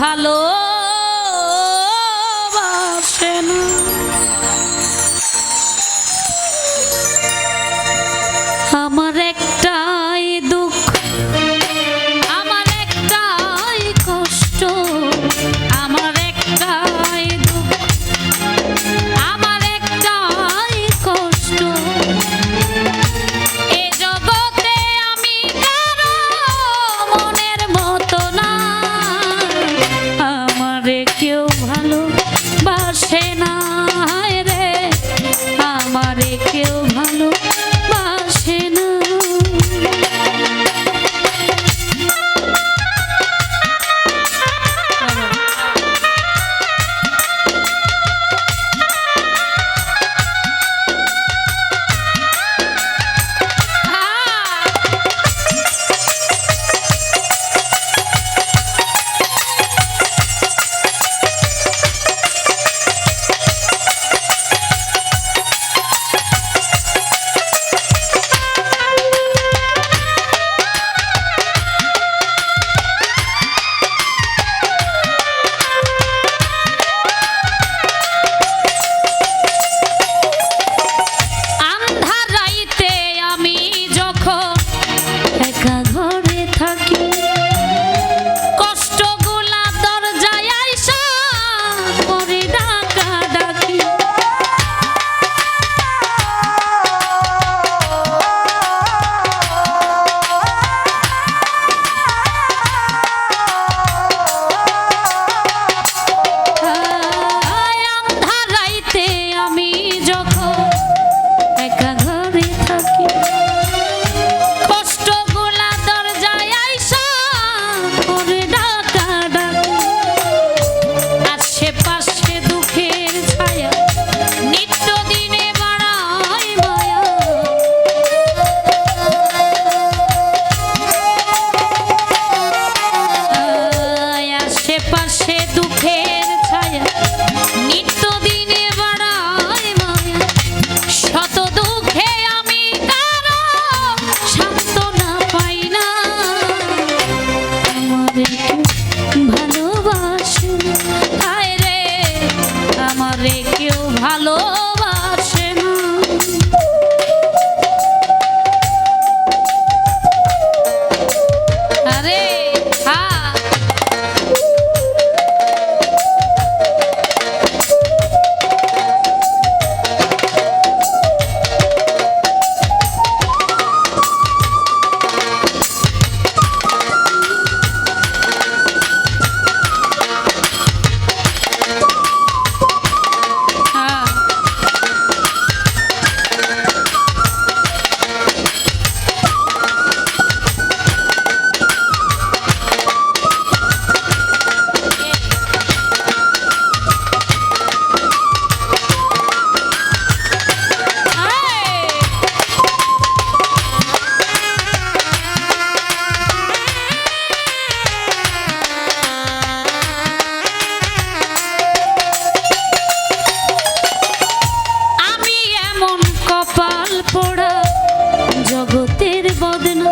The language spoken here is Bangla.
Aloha, aloha. দুঃখের দিনে বাড়ায় শত দুঃখে আমি না আমারে আয় রে আমারে কেউ ভালো কপাল পোড়া জগতের বদনা।